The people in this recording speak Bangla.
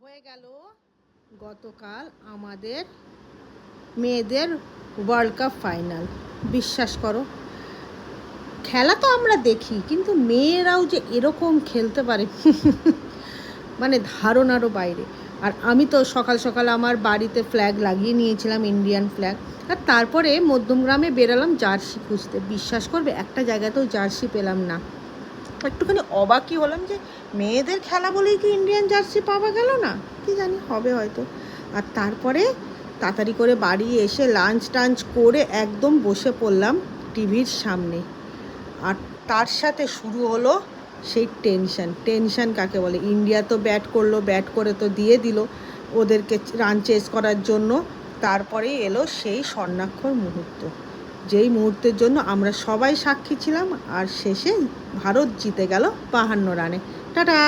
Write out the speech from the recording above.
হয়ে গেল গতকাল আমাদের মেয়েদের ওয়ার্ল্ড কাপ ফাইনাল বিশ্বাস করো, খেলা তো আমরা দেখি, কিন্তু মেয়েরাও যে এরকম খেলতে পারে মানে ধারণারও বাইরে। আর আমি তো সকাল সকাল আমার বাড়িতে ফ্ল্যাগ লাগিয়ে নিয়েছিলাম ইন্ডিয়ান ফ্ল্যাগ আর তারপরে মধ্যমগ্রামে বেরালাম, জার্সি খুঁজতে। বিশ্বাস করবে, একটা জায়গাতেও জার্সি পেলাম না। একটুখানি অবাকই হলাম যে মেয়েদের খেলা বলেই কি ইন্ডিয়ান জার্সি পাওয়া গেল না? কি জানি, হবে হয়তো। আর তারপরে তাড়াতাড়ি করে বাড়ি এসে লাঞ্চ টাঞ্চ করে একদম বসে পড়লাম টিভির সামনে। আর তার সাথে শুরু হলো সেই টেনশন টেনশন কাকে বলে? ইন্ডিয়া তো ব্যাট করল ব্যাট করে তো দিয়ে দিল ওদেরকে রান চেস করার জন্য। তারপরেই এলো সেই স্বর্ণাক্ষর মুহূর্ত। যেই মুহূর্তের জন্য আমরা সবাই সাক্ষী ছিলাম, আর শেষে ভারত জিতে গেল বাহান্ন রানে। টাটা!